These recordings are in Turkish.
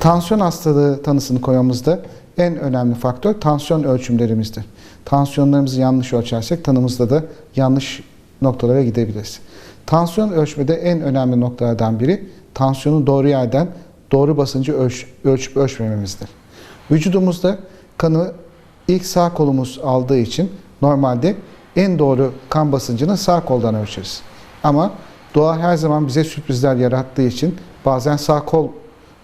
Tansiyon hastalığı tanısını koymamızda en önemli faktör tansiyon ölçümlerimizdir. Tansiyonlarımızı yanlış ölçersek tanımızda da yanlış noktalara gidebiliriz. Tansiyon ölçmede en önemli noktalardan biri tansiyonu doğru yerden doğru basıncı ölç, ölçüp ölçmememizdir. Vücudumuzda kanı ilk sağ kolumuz aldığı için normalde en doğru kan basıncını sağ koldan ölçeriz. Ama doğa her zaman bize sürprizler yarattığı için bazen sağ kol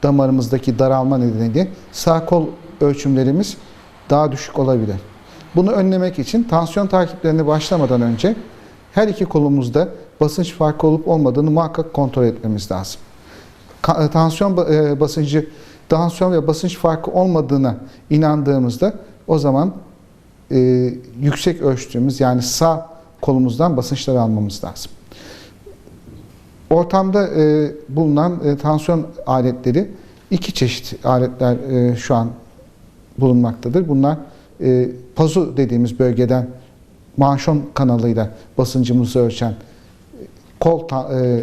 damarımızdaki daralma nedeniyle sağ kol ölçümlerimiz daha düşük olabilir. Bunu önlemek için tansiyon takiplerini başlamadan önce her iki kolumuzda basınç farkı olup olmadığını muhakkak kontrol etmemiz lazım. Ka- Tansiyon e, basıncı, tansiyon ve basınç farkı olmadığına inandığımızda o zaman e, yüksek ölçtüğümüz yani sağ kolumuzdan basınçları almamız lazım. Ortamda e, bulunan e, tansiyon aletleri iki çeşit aletler e, şu an bulunmaktadır. Bunlar e, pazu dediğimiz bölgeden manşon kanalıyla basıncımızı ölçen e, kol ta- e,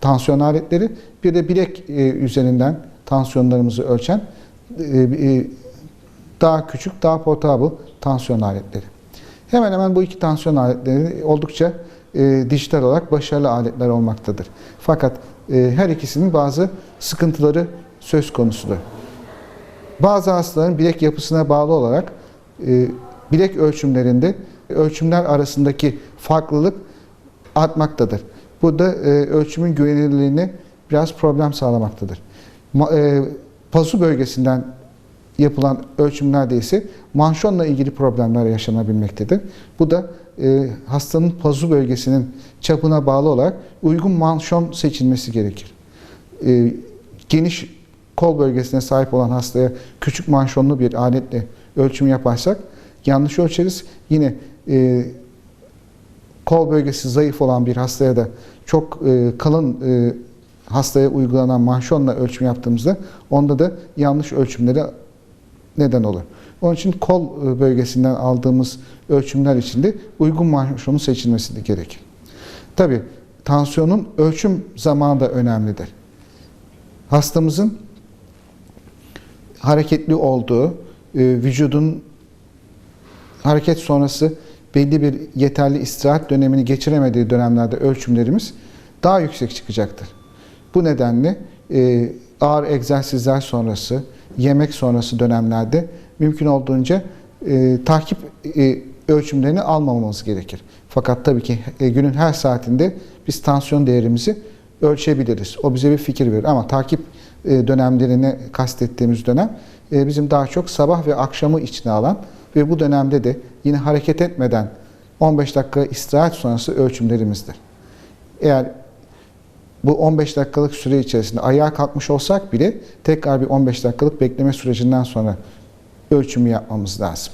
tansiyon aletleri, bir de bilek e, üzerinden tansiyonlarımızı ölçen e, e, daha küçük, daha portable tansiyon aletleri. Hemen hemen bu iki tansiyon aletleri oldukça e, dijital olarak başarılı aletler olmaktadır. Fakat e, her ikisinin bazı sıkıntıları söz konusudur. Bazı hastaların bilek yapısına bağlı olarak e, bilek ölçümlerinde ölçümler arasındaki farklılık artmaktadır. Bu da e, ölçümün güvenilirliğine biraz problem sağlamaktadır. Ma, e, pazu bölgesinden yapılan ölçümlerde ise manşonla ilgili problemler yaşanabilmektedir. Bu da e, hastanın pazu bölgesinin çapına bağlı olarak uygun manşon seçilmesi gerekir. E, geniş kol bölgesine sahip olan hastaya küçük manşonlu bir aletle ölçüm yaparsak yanlış ölçeriz. Yine e, kol bölgesi zayıf olan bir hastaya da çok e, kalın e, hastaya uygulanan manşonla ölçüm yaptığımızda onda da yanlış ölçümlere neden olur. Onun için kol e, bölgesinden aldığımız ölçümler için de uygun manşonun seçilmesi gerekir. Tabi tansiyonun ölçüm zamanı da önemlidir. Hastamızın hareketli olduğu, e, vücudun hareket sonrası belli bir yeterli istirahat dönemini geçiremediği dönemlerde ölçümlerimiz daha yüksek çıkacaktır. Bu nedenle e, ağır egzersizler sonrası, yemek sonrası dönemlerde mümkün olduğunca e, takip e, ölçümlerini almamamız gerekir. Fakat tabii ki e, günün her saatinde biz tansiyon değerimizi ölçebiliriz. O bize bir fikir verir ama takip e, dönemlerini kastettiğimiz dönem e, bizim daha çok sabah ve akşamı içine alan ve bu dönemde de yine hareket etmeden 15 dakika istirahat sonrası ölçümlerimizdir. Eğer bu 15 dakikalık süre içerisinde ayağa kalkmış olsak bile tekrar bir 15 dakikalık bekleme sürecinden sonra ölçümü yapmamız lazım.